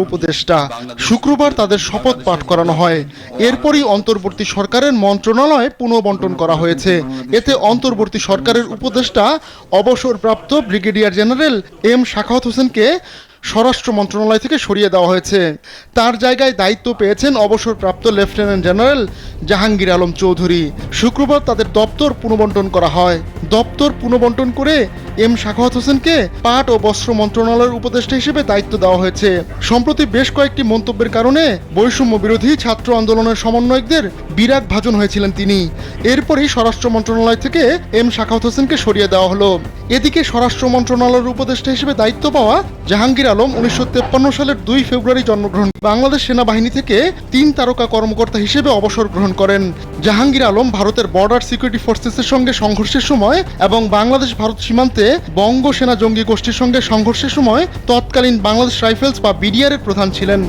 উপদেষ্টা শুক্রবার তাদের শপথ পাঠ করানো হয়। এরপরই অন্তর্বর্তী সরকারের মন্ত্রণালয় পুনঃবন্টন করা হয়েছে। এতে অন্তর্বর্তী সরকারের উপদেষ্টা, অবসরপ্রাপ্ত ব্রিগেডিয়ার জেনারেল এম শাখাওয়াত হোসেনকে স্বরাষ্ট্র মন্ত্রণালয় থেকে সরিয়ে দেওয়া হয়েছে। তার জায়গায় দায়িত্ব পেয়েছেন অবসরপ্রাপ্ত লেফটেন্যান্ট জেনারেল জাহাঙ্গীর আলম চৌধুরী। শুক্রবার তাদের দপ্তর পুনঃবন্টন করা হয়। দপ্তর পুনঃবন্টন করে এম শাখাওয়াত হোসেনকে পাট ও বস্ত্র মন্ত্রণালয়ের উপদেষ্টা হিসেবে দায়িত্ব দেওয়া হয়েছে। সম্প্রতি বেশ কয়েকটি মন্তব্যের কারণে বৈষম্য বিরোধী ছাত্র আন্দোলনের সমন্বয়কদের বিরাগ ভাজন হয়েছিলেন তিনি। এরপরই স্বরাষ্ট্র মন্ত্রণালয় থেকে এম শাখাওয়াত হোসেনকে সরিয়ে দেওয়া হলো। এদিকে স্বরাষ্ট্র মন্ত্রণালয়ের উপদেষ্টা হিসেবে দায়িত্ব পাওয়া জাহাঙ্গীর আলম উনিশশো সালের দুই ফেব্রুয়ারি জন্মগ্রহণ বাংলাদেশ সেনাবাহিনী থেকে তিন তারকা কর্মকর্তা হিসেবে অবসর গ্রহণ করেন। জাহাঙ্গীর আলম ভারতের বর্ডার সিকিউরিটি ফোর্সেসের সঙ্গে সংঘর্ষের সময় এবং বাংলাদেশ ভারত সীমান্তে বঙ্গ সেনা জঙ্গি গোষ্ঠীর সঙ্গে সংঘর্ষের সময় তৎকালীন বাংলাদেশ রাইফেলস বা বিডিআর এর প্রধান ছিলেন।